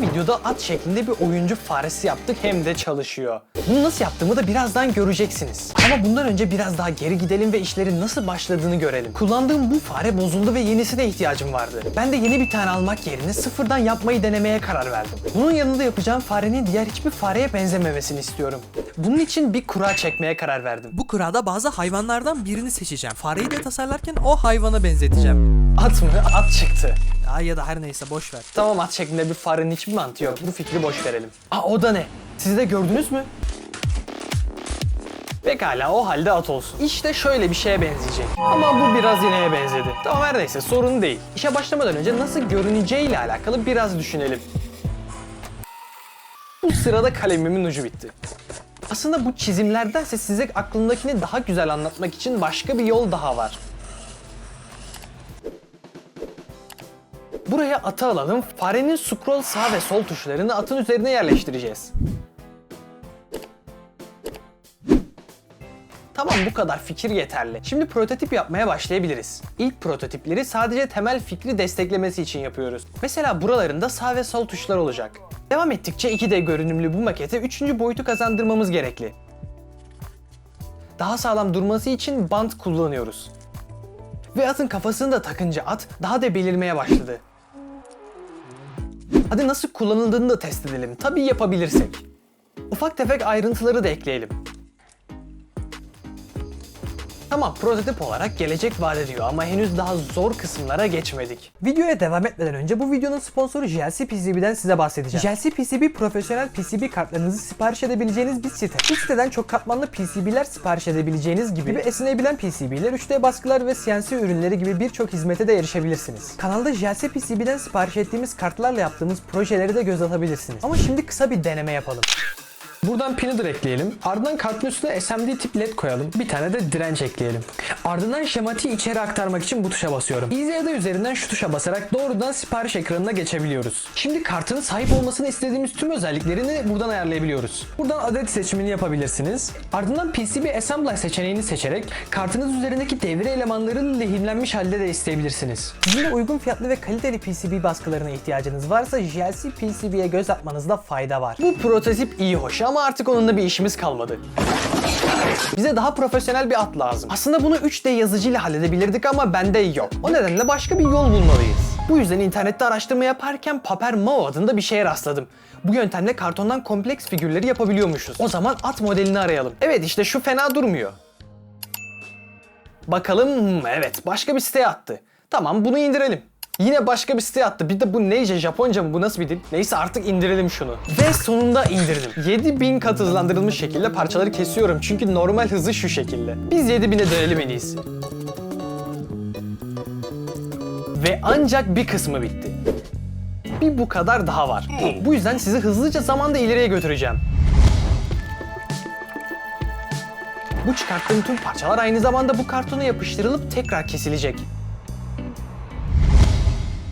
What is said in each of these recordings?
Videoda at şeklinde bir oyuncu faresi yaptık hem de çalışıyor. Bunu nasıl yaptığımı da birazdan göreceksiniz. Ama bundan önce biraz daha geri gidelim ve işlerin nasıl başladığını görelim. Kullandığım bu fare bozuldu ve yenisine ihtiyacım vardı. Ben de yeni bir tane almak yerine sıfırdan yapmayı denemeye karar verdim. Bunun yanında yapacağım farenin diğer hiçbir fareye benzememesini istiyorum. Bunun için bir kura çekmeye karar verdim. Bu kurada bazı hayvanlardan birini seçeceğim. Fareyi de tasarlarken o hayvana benzeteceğim. At mı? At çıktı. Ya, ya da her neyse boş ver. Tamam at şeklinde bir farenin hiçbir mantığı yok. Bu fikri boş verelim. Aa o da ne? Siz de gördünüz mü? Pekala o halde at olsun. İşte şöyle bir şeye benzeyecek. Ama bu biraz ineğe benzedi. Tamam her neyse sorun değil. İşe başlamadan önce nasıl görüneceğiyle alakalı biraz düşünelim. Bu sırada kalemimin ucu bitti. Aslında bu çizimlerdense size aklımdakini daha güzel anlatmak için başka bir yol daha var. Buraya atı alalım. Farenin scroll sağ ve sol tuşlarını atın üzerine yerleştireceğiz. Tamam bu kadar fikir yeterli. Şimdi prototip yapmaya başlayabiliriz. İlk prototipleri sadece temel fikri desteklemesi için yapıyoruz. Mesela buralarında sağ ve sol tuşlar olacak. Devam ettikçe 2D görünümlü bu makete 3. boyutu kazandırmamız gerekli. Daha sağlam durması için bant kullanıyoruz. Ve atın kafasını da takınca at daha da belirmeye başladı. Hadi nasıl kullanıldığını da test edelim. Tabii yapabilirsek. Ufak tefek ayrıntıları da ekleyelim. Tamam prototip olarak gelecek vaat ediyor ama henüz daha zor kısımlara geçmedik. Videoya devam etmeden önce bu videonun sponsoru JLC PCB'den size bahsedeceğim. JLC PCB profesyonel PCB kartlarınızı sipariş edebileceğiniz bir site. Bu siteden çok katmanlı PCB'ler sipariş edebileceğiniz gibi, gibi esneyebilen PCB'ler, 3D baskılar ve CNC ürünleri gibi birçok hizmete de erişebilirsiniz. Kanalda JLC PCB'den sipariş ettiğimiz kartlarla yaptığımız projeleri de göz atabilirsiniz. Ama şimdi kısa bir deneme yapalım. Buradan pinner ekleyelim. Ardından kartın üstüne SMD tip led koyalım. Bir tane de direnç ekleyelim. Ardından şematiği içeri aktarmak için bu tuşa basıyorum. Easy Add üzerinden şu tuşa basarak doğrudan sipariş ekranına geçebiliyoruz. Şimdi kartın sahip olmasını istediğimiz tüm özelliklerini buradan ayarlayabiliyoruz. Buradan adet seçimini yapabilirsiniz. Ardından PCB Assembly seçeneğini seçerek kartınız üzerindeki devre elemanlarını lehimlenmiş halde de isteyebilirsiniz. De uygun fiyatlı ve kaliteli PCB baskılarına ihtiyacınız varsa JLC PCB'ye göz atmanızda fayda var. Bu prototip iyi hoş ama artık onunla bir işimiz kalmadı. Bize daha profesyonel bir at lazım. Aslında bunu 3D yazıcıyla halledebilirdik ama bende yok. O nedenle başka bir yol bulmalıyız. Bu yüzden internette araştırma yaparken Paper Mao adında bir şeye rastladım. Bu yöntemle kartondan kompleks figürleri yapabiliyormuşuz. O zaman at modelini arayalım. Evet işte şu fena durmuyor. Bakalım hmm, evet başka bir siteye attı. Tamam bunu indirelim. Yine başka bir siteye attı. Bir de bu neyce Japonca mı bu nasıl bir dil? Neyse artık indirelim şunu. Ve sonunda indirdim. 7000 kat hızlandırılmış şekilde parçaları kesiyorum. Çünkü normal hızı şu şekilde. Biz 7000'e dönelim en iyisi. Ve ancak bir kısmı bitti. Bir bu kadar daha var. Bu yüzden sizi hızlıca zamanda ileriye götüreceğim. Bu çıkarttığım tüm parçalar aynı zamanda bu kartona yapıştırılıp tekrar kesilecek.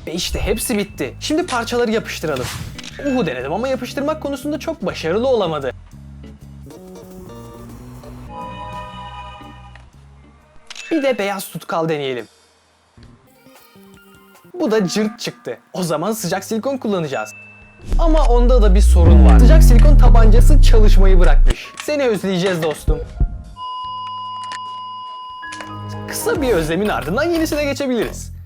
Ve işte hepsi bitti. Şimdi parçaları yapıştıralım. Uhu denedim ama yapıştırmak konusunda çok başarılı olamadı. Bir de beyaz tutkal deneyelim. Bu da cırt çıktı. O zaman sıcak silikon kullanacağız. Ama onda da bir sorun var. Sıcak silikon tabancası çalışmayı bırakmış. Seni özleyeceğiz dostum. Kısa bir özlemin ardından yenisine geçebiliriz.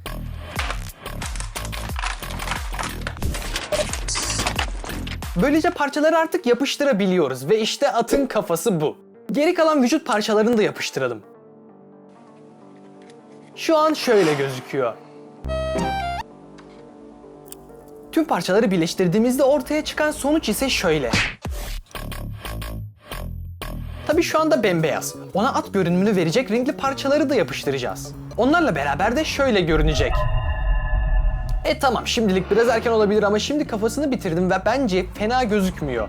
Böylece parçaları artık yapıştırabiliyoruz ve işte atın kafası bu. Geri kalan vücut parçalarını da yapıştıralım. Şu an şöyle gözüküyor. Tüm parçaları birleştirdiğimizde ortaya çıkan sonuç ise şöyle. Tabii şu anda bembeyaz. Ona at görünümünü verecek renkli parçaları da yapıştıracağız. Onlarla beraber de şöyle görünecek. E tamam şimdilik biraz erken olabilir ama şimdi kafasını bitirdim ve bence fena gözükmüyor.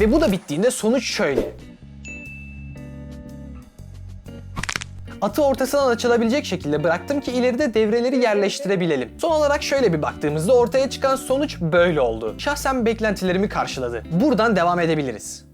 Ve bu da bittiğinde sonuç şöyle. Atı ortasından açılabilecek şekilde bıraktım ki ileride devreleri yerleştirebilelim. Son olarak şöyle bir baktığımızda ortaya çıkan sonuç böyle oldu. Şahsen beklentilerimi karşıladı. Buradan devam edebiliriz.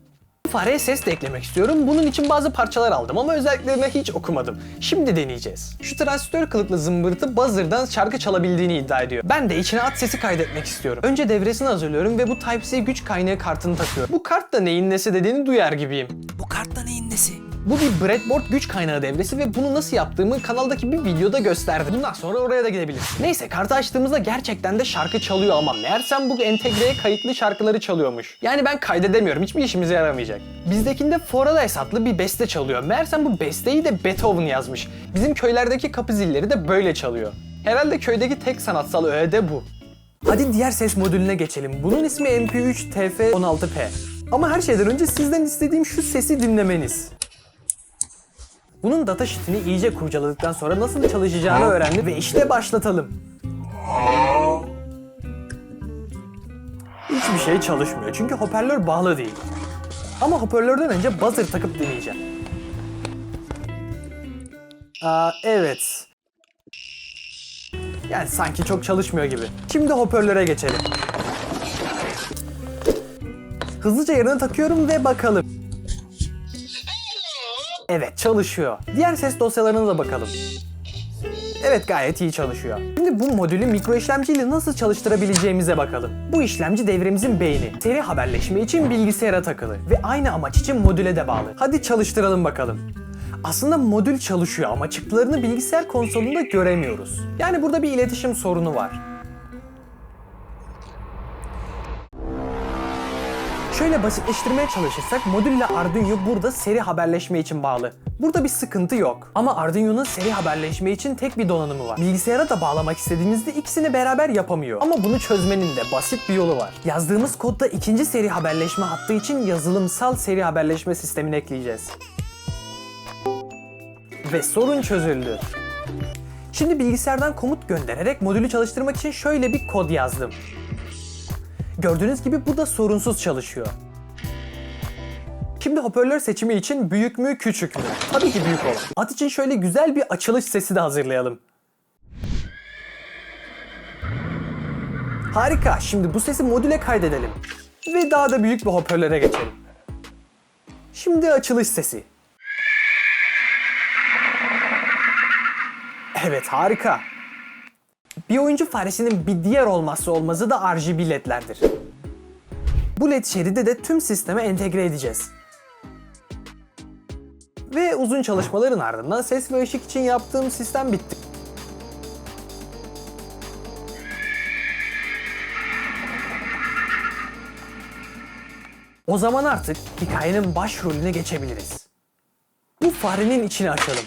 Fareye ses de eklemek istiyorum. Bunun için bazı parçalar aldım ama özelliklerini hiç okumadım. Şimdi deneyeceğiz. Şu transistör kılıklı zımbırtı buzzer'dan şarkı çalabildiğini iddia ediyor. Ben de içine at sesi kaydetmek istiyorum. Önce devresini hazırlıyorum ve bu Type-C güç kaynağı kartını takıyorum. Bu kart da neyin nesi dediğini duyar gibiyim. Bu kartta neyin nesi? Bu bir breadboard güç kaynağı devresi ve bunu nasıl yaptığımı kanaldaki bir videoda gösterdim. Bundan sonra oraya da gidebiliriz. Neyse kartı açtığımızda gerçekten de şarkı çalıyor ama meğersem bu entegreye kayıtlı şarkıları çalıyormuş. Yani ben kaydedemiyorum hiçbir işimize yaramayacak. Bizdekinde Foralice adlı bir beste çalıyor. Meğersem bu besteyi de Beethoven yazmış. Bizim köylerdeki kapı zilleri de böyle çalıyor. Herhalde köydeki tek sanatsal öğe de bu. Hadi diğer ses modülüne geçelim. Bunun ismi MP3 TF16P. Ama her şeyden önce sizden istediğim şu sesi dinlemeniz. Bunun datasheet'ini iyice kurcaladıktan sonra nasıl çalışacağını öğrendim ve işte başlatalım. Hiçbir şey çalışmıyor çünkü hoparlör bağlı değil. Ama hoparlörden önce buzzer takıp deneyeceğim. Aa, evet. Yani sanki çok çalışmıyor gibi. Şimdi hoparlöre geçelim. Hızlıca yerine takıyorum ve bakalım. Evet çalışıyor. Diğer ses dosyalarına da bakalım. Evet gayet iyi çalışıyor. Şimdi bu modülü mikro işlemciyle nasıl çalıştırabileceğimize bakalım. Bu işlemci devremizin beyni. Seri haberleşme için bilgisayara takılı ve aynı amaç için modüle de bağlı. Hadi çalıştıralım bakalım. Aslında modül çalışıyor ama çıktılarını bilgisayar konsolunda göremiyoruz. Yani burada bir iletişim sorunu var. Şöyle basitleştirmeye çalışırsak modülle Arduino burada seri haberleşme için bağlı. Burada bir sıkıntı yok. Ama Arduino'nun seri haberleşme için tek bir donanımı var. Bilgisayara da bağlamak istediğimizde ikisini beraber yapamıyor. Ama bunu çözmenin de basit bir yolu var. Yazdığımız kodda ikinci seri haberleşme hattı için yazılımsal seri haberleşme sistemini ekleyeceğiz. Ve sorun çözüldü. Şimdi bilgisayardan komut göndererek modülü çalıştırmak için şöyle bir kod yazdım. Gördüğünüz gibi bu da sorunsuz çalışıyor. Şimdi hoparlör seçimi için büyük mü küçük mü? Tabii ki büyük olan. At için şöyle güzel bir açılış sesi de hazırlayalım. Harika. Şimdi bu sesi modüle kaydedelim. Ve daha da büyük bir hoparlöre geçelim. Şimdi açılış sesi. Evet harika. Bir oyuncu faresinin bir diğer olmazsa olmazı da RGB ledlerdir. Bu led şeridi de tüm sisteme entegre edeceğiz. Ve uzun çalışmaların ardından ses ve ışık için yaptığım sistem bitti. O zaman artık hikayenin başrolüne geçebiliriz. Bu farenin içini açalım.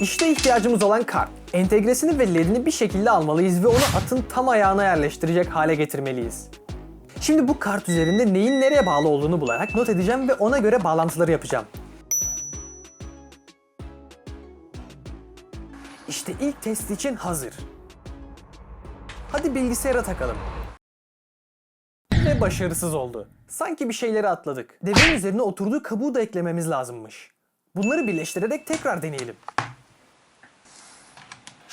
İşte ihtiyacımız olan kart. Entegresini ve ledini bir şekilde almalıyız ve onu atın tam ayağına yerleştirecek hale getirmeliyiz. Şimdi bu kart üzerinde neyin nereye bağlı olduğunu bularak not edeceğim ve ona göre bağlantıları yapacağım. İşte ilk test için hazır. Hadi bilgisayara takalım. Ve başarısız oldu. Sanki bir şeyleri atladık. Devrenin üzerine oturduğu kabuğu da eklememiz lazımmış. Bunları birleştirerek tekrar deneyelim.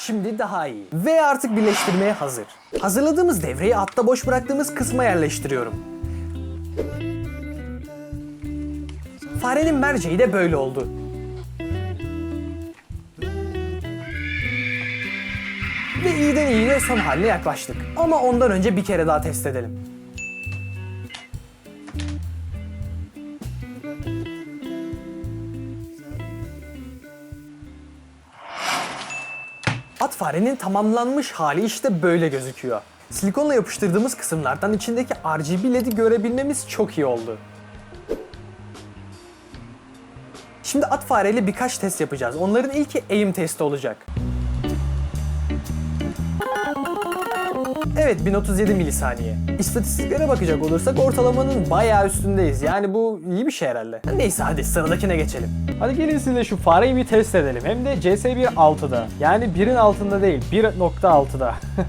Şimdi daha iyi. Ve artık birleştirmeye hazır. Hazırladığımız devreyi atta boş bıraktığımız kısma yerleştiriyorum. Farenin merceği de böyle oldu. Ve iyiden iyiye son haline yaklaştık. Ama ondan önce bir kere daha test edelim. Farenin tamamlanmış hali işte böyle gözüküyor. Silikonla yapıştırdığımız kısımlardan içindeki RGB LED'i görebilmemiz çok iyi oldu. Şimdi at fareyle birkaç test yapacağız. Onların ilki aim testi olacak. Evet 1037 milisaniye. İstatistiklere bakacak olursak ortalamanın bayağı üstündeyiz. Yani bu iyi bir şey herhalde. Neyse hadi sıradakine geçelim. Hadi gelin size şu fareyi bir test edelim. Hem de CS1 6'da. Yani 1'in altında değil 1.6'da.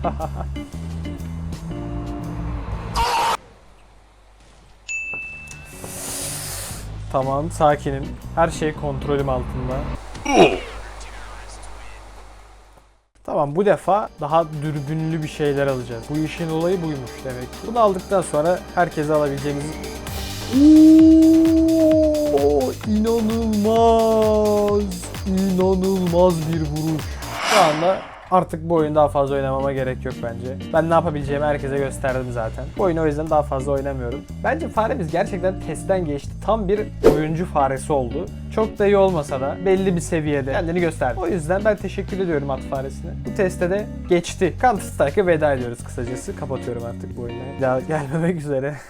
tamam sakinim. Her şey kontrolüm altında. Tamam bu defa daha dürbünlü bir şeyler alacağız. Bu işin olayı buymuş demek. Bunu aldıktan sonra herkese alabileceğimiz Oo, inanılmaz. İnanılmaz bir vuruş. Şu anda artık bu oyunu daha fazla oynamama gerek yok bence. Ben ne yapabileceğimi herkese gösterdim zaten. Bu oyunu o yüzden daha fazla oynamıyorum. Bence faremiz gerçekten testten geçti. Tam bir oyuncu faresi oldu. Çok da iyi olmasa da belli bir seviyede kendini gösterdi. O yüzden ben teşekkür ediyorum at faresine. Bu teste de geçti. Counter Strike'a veda ediyoruz kısacası. Kapatıyorum artık bu oyunu. Daha gelmemek üzere.